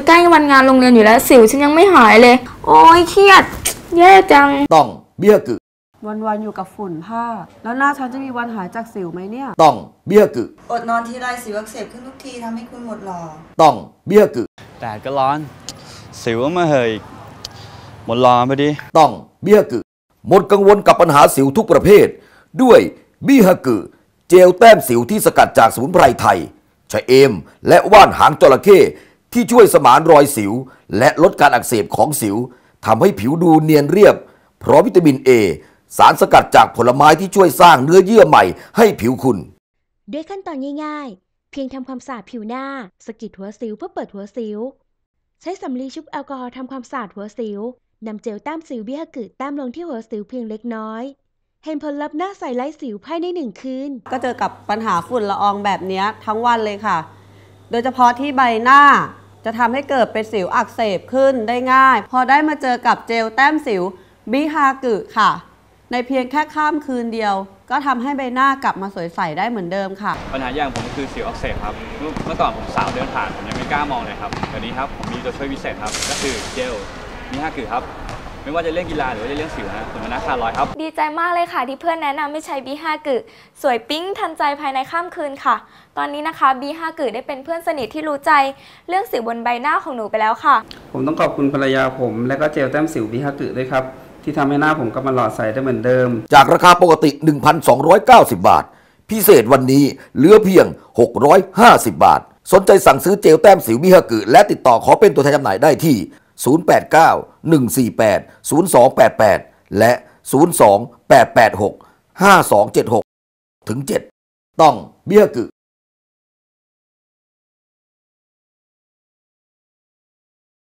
จะใกล้วันงานโรงเรียนอยู่แล้วสิวฉันยังไม่หายเลย โอ้ยเครียด แย่จัง ต้องเบี้ยกึวันๆอยู่กับฝุ่นผ้า แล้วหน้าฉันจะมีวันหายจากสิวไหมเนี่ย ต้องเบี้ยกึอดนอนทีไรสิวอักเสบขึ้นทุกทีทำให้คุณหมดหล่อต้องเบี้ยกึแดดก็ร้อน สิวก็มาเหยอีกหมดรอพอดี ต้องเบี้ยกึหมดกังวลกับปัญหาสิวทุกประเภท ด้วยบี้ฮกึเจลแต้มสิวที่สกัดจากสมุนไพรไทยชะเอม และว่านหางจระเข้ ที่ช่วยสมานรอยสิว และลดการอักเสบของสิวทำให้ผิวดูเนียนเรียบ เพราะวิตามินเอสารสกัดจากผลไม้ที่ช่วยสร้างเนื้อเยื่อใหม่ให้ผิวคุณ ด้วยขั้นตอนง่ายๆ เพียงทำความสะอาดผิวหน้าสะกิดหัวสิวเพื่อเปิดหัวสิว ใช้สำลีชุบแอลกอฮอล์ทำความสะอาดหัวสิวนำเจลแต้มสิวบิฮากุแต้มลงที่หัวสิวเพียงเล็กน้อยเห็นผลลัพธ์หน้าใสไร้สิวภายในหนึ่งคืน ก็เจอกับปัญหาฝุ่นละอองแบบเนี้ยทั้งวันเลยค่ะ โดยเฉพาะที่ใบหน้า จะทำให้เกิดเป็นสิวอักเสบขึ้นได้ง่าย พอได้มาเจอกับเจลแต้มสิวบิฮากุค่ะ ในเพียงแค่ข้ามคืนเดียว ก็ทำให้ใบหน้ากลับมาสวยใสได้เหมือนเดิมค่ะ ปัญหาอย่างผมคือสิวอักเสบครับ เมื่อก่อนผมสาวเดินผ่านผมยังไม่กล้ามองเลยครับแต่นี้ครับผมมีตัวช่วยพิเศษครับ ก็คือเจลมีห้ากุครับ ไม่ว่าจะเล่นกีฬาหรือว่าจะเล่นสิวนะผมชนะขาดร้อยครับ ดีใจมากเลยค่ะที่เพื่อนแนะนำให้ใช้ B5 กึสวยปิ๊งทันใจภายในข้ามคืนค่ะ ตอนนี้นะคะ B5 กึได้เป็นเพื่อนสนิทที่รู้ใจเรื่องสิวบนใบหน้าของหนูไปแล้วค่ะ ผมต้องขอบคุณภรรยาผม และก็เจลแต้มสิวบิฮากุด้วยครับที่ทำให้หน้าผมกลับมาหล่อใสได้เหมือนเดิม จากราคาปกติ 1,290 บาท พิเศษวันนี้เหลือเพียง 650 บาท สนใจสั่งซื้อเจลแต้มสิวมิฮากุและติดต่อขอเป็นตัวแทนจำหน่ายได้ที่ 089 148 0288 และ 02 886 5276 ถึง 7 ต้องเบี้ยกึ